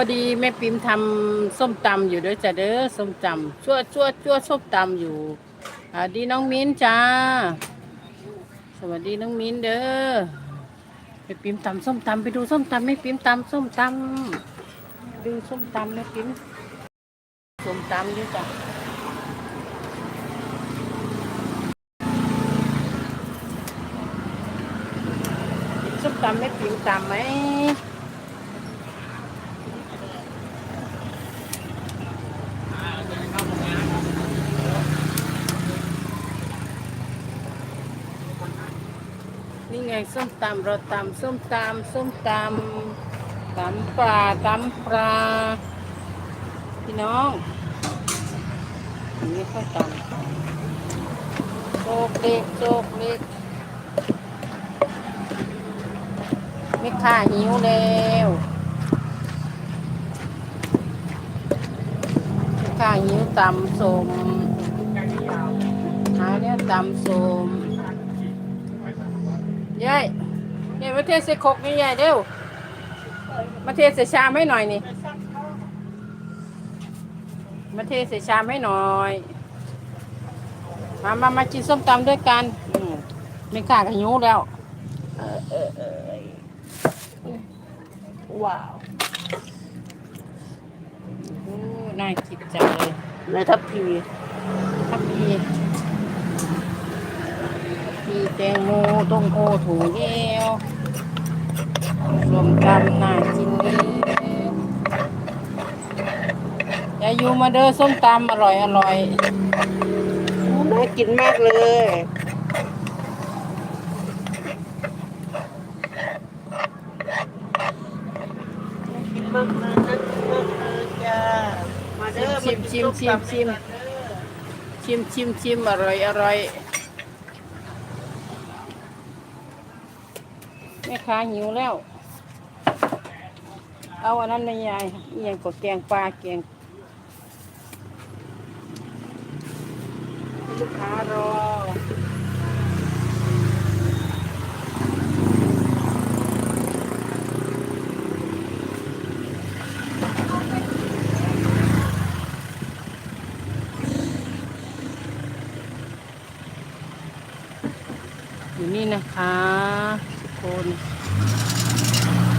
อดีแม่ปิมทำส้มตำอยู่เด้อจ้ะเด้อส้มตำชั่วชั่วชั่วส้มตำอยู่สวัสดีน้องมิ้นจ้า สวัสดีน้องมิ้นเด้อแม่ปิมตำส้มตำไปดูส้มตำแม่ปิมตำส้มตำดูส้มตำแม่ปิมส้มตำอยู่จ้ะส้มตำแม่ปิมตำไหม นี่ไงส้มตำเราตำส้มตำส้มตำตำปลาตำปลาพี่น้องอันนี้ข้าวตำโจกเล็กโจกเล็กไม่ค่าหิวแล้วไม่ค่าหิวตำสมหาเนี่ยตำสม ยายยายมาเทใส่ครกนี่ยายเร็วมาเทใส่ชามให้หน่อยนี่ มาเทใส่ชามให้หน่อย มามามากินส้มตำด้วยกันอืมไม่กล้ากันยูแล้วเออเออเออว้าวโอ้น่ากินจังเลย ในทัพพี ทับพีพี แตงโมต้มโอถูเอวรวมกันน่ากินดียายยูมาเด้อส้มตำอร่อยอร่อยน่ากินมากเลยน่ากินมากเลยน่ากินมากเลยจ้ามาเด้อชิมชิมชิมชิมชิมชิมชิมอร่อยอร่อย ม่ค้าหิวแล้ว เอาอันนั้นไม่ยายเอหยังก็แกงปลาแกงลูกค้ารออยู่นี่นะคะ cones.